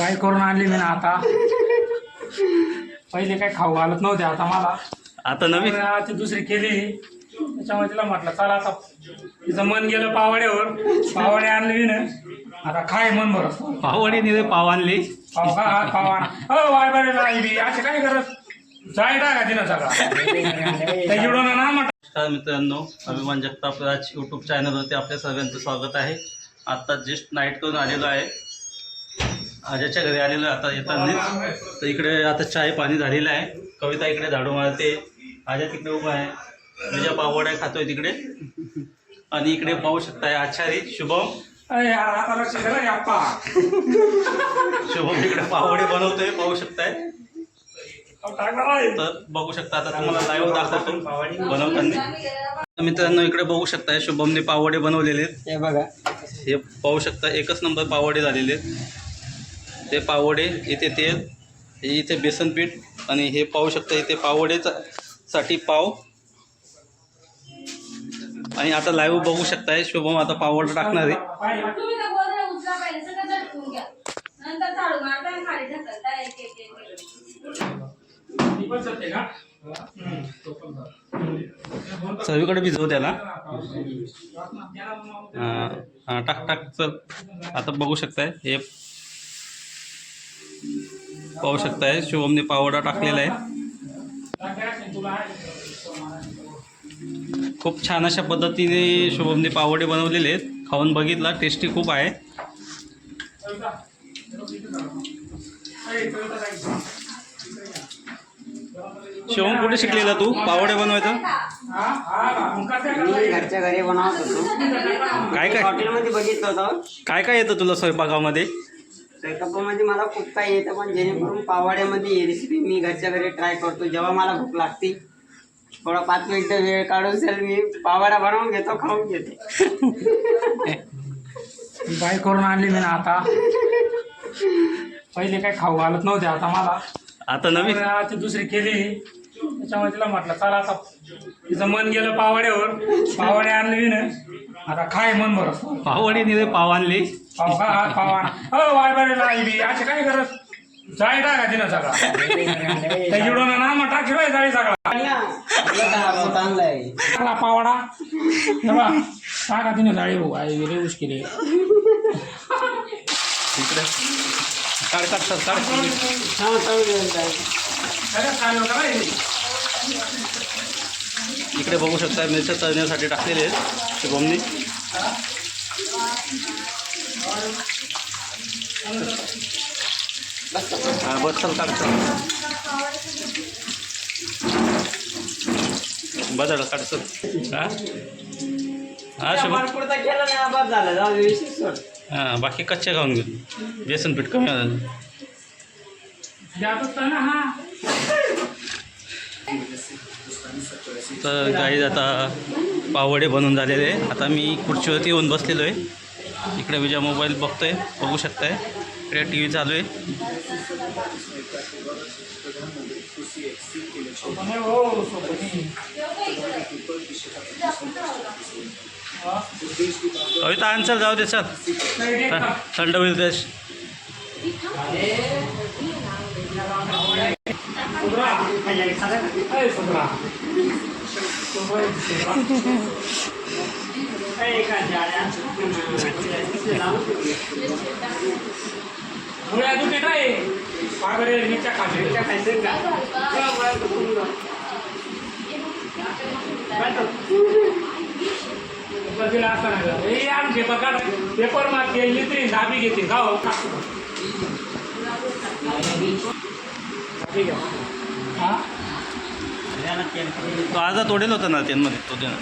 काय करून आणली मी ना आता. पहिले काय खाऊ घालत नव्हते आता मला. आता नवीन? ती दुसरी केली. त्याच्यामुळे तिला म्हटलं चला आता. तिचं मन गेलं पावड्यावर. पावडे आणले मी ना. आता खाय मन बरं. पावडी पाव आणली. पाव हा पाव हो वाय बरे राहिली असे काय करत? जाय टाका तिनं सगळा. त्याच्याकडून ना नमस्कार मित्रांनो अभिमान जगताप राज यूट्यूब चॅनलवरती आपल्या सर्वांचं स्वागत आहे. आता जस्ट नाईट करून आलेलो आहे. आजाच्या घरी आलेलो आता येताना तर इकडे आता चाय पाणी झालेलं आहे. कविता इकडे झाडू मारते. आजा तिकडे उभा आहे. तुझ्या पावड्या खातोय तिकडे. आणि इकडे पाहू शकताय आचारी शुभम. अरे यार आता लक्ष करा अप्पा शुभम तिकडे पावडे बनवतोय पाहू शकताय. टाकला तर बघू शकता आता तुम्हाला लाईव्ह दाखवतो बनवताना. मित्रांनो इकडे बघू शकताय शुभमने पावडे बनवलेले आहेत. हे बघा. हे पाहू शकता एकच नंबर पावडे झालेले आहेत. ते पावडे इथे तेल हे इथे बेसन पीठ आणि हे पाहू शकता इथे पावडेचा साठी पाव. आणि आता लाईव्ह बघू शकताय शुभम आता पावडे टाकणार आहे. तुम्ही तर गोधड्या उचला पाहिजे सगळं झटकून घ्या. नंतर झाडू मारता आणि खाली ढकलता एक एक एक एक. सर्वीकडे भिजव त्याला. टाक टाक चल. आता बघू शकताय हे पाहू शकताय. शुभमने पावडा टाकलेला आहे. खूप छान अशा पद्धतीने शुभमने पावडे बनवलेले आहेत. खाऊन बघितला टेस्टी खूप आहे. शुभम कुठे शिकलेला तू? पावडे बनवायचं? मी घरच्या घरी बनवत होतो. काय काय? हॉटेलमध्ये बघितलं होतं. काय काय येतं तुला स्वयंपाकामध्ये? स्वयंपाकामध्ये मला खूप काही येतं पण जेणेकरून पावाड्यामध्ये ही रेसिपी मी घरच्या घरी ट्राय करतो जेव्हा मला भूक लागते. थोडा पाच मिनिटं वेळ काढून सर मी पावाडा बनवून घेतो खाऊन घेते. बाय करून आणली मी ना आता. पहिले काय खाऊ घालत नव्हते आता मला. आता नवीन? ती दुसरी केली. त्याच्यामुळे तिला म्हटलं चला आता. तिचं मन गेलं पावड्यावर. पावडे आणले मी ना आता खाय मन बरं. पावडी निरे पाव आणली. पाव खा हा हो. वाय बरे राहिली असे काय करत जाय टाका तिनं सगळा. त्याच्याकडून ना मग टाकी बाय जाळी सगळा. टाकला पावडा. टाका तिने जाळी भाऊ. आई रे मुश्किल आहे. इकडे. काढ काढ सर काढ हा चालू. इकडे बघू शकता मिरच्या तळण्यासाठी टाकलेले आहेत हा बस चल काढ चल. बदल काढ चल. हा? हा. हां बाकी कच्चे खाऊन घेऊ बेसन पीठ कमी झालं तर हा गाईज आता पावडे बनवून झालेले. आहे आता मी खुर्चीवरती येऊन बसलेलो आहे. इकडे विजा मोबाईल बघतोय बघू शकताय इकडे टी व्ही चालू आहे हो. कविता चल जाऊ दे का? थंड होईल देश मुळ्या खाते खायचे. का? झालं. हे आमचे बघा पेपर मागते लित्री दाबी घेते. का हो ठीक आहे. हा? तो आजा तोडेल होता ना त्यांमध्ये तो देणार.